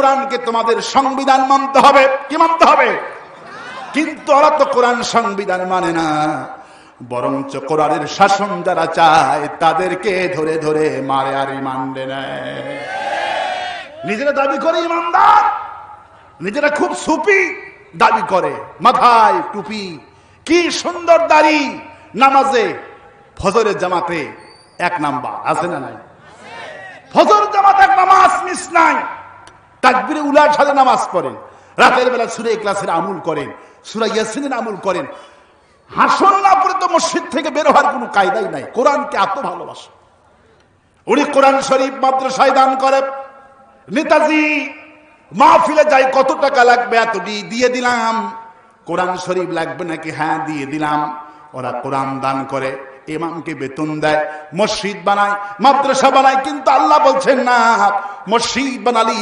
কোরআনকে তোমাদের সংবিধান মানতে হবে। কি মানতে হবে? কিন্তু ওরা তো কোরআন সংবিধান মানে না। বরঞ্চ কোরআনের শাসন যারা চায়, তাদেরকে ধরে ধরে মারে আর ইমানবে নেয়। নিজেরা দাবি করে ইমানদার, নিজেরা খুব সুপি দাবি করে। মাথায় টুপি, কি সুন্দর দাড়ি, নামাজে, ফজরের জামাতে এক নাম্বার, আছে না নাই? ফজর জামাত এক নামাজ মিস নাই। তাকবিরে উলার সাথে নামাজ পড়েন। রাতের বেলা সুরে ক্লাসের আমুল করেন, সুরা ইয়াসিনের আমুল করেন। হাসন না পরে তো মসজিদ থেকে বের হওয়ার কোনো কায়দাই নাই। কোরআনকে এত ভালোবাসে। উনি কোরআন শরীফ মাদ্রাসায় দান করে। নেতাজি, মাহফিলে যাই কত টাকা লাগবে এত দিয়ে দিলাম। কোরআন শরীফ লাগবে নাকি? হ্যাঁ দিয়ে দিলাম। ওরা কোরআন দান করে, ইমামকে বেতন দেয়, মসজিদ বানায়, মাদ্রাসা বানায়, কিন্তু আল্লাহ বলছেন না, মসজিদ বানালি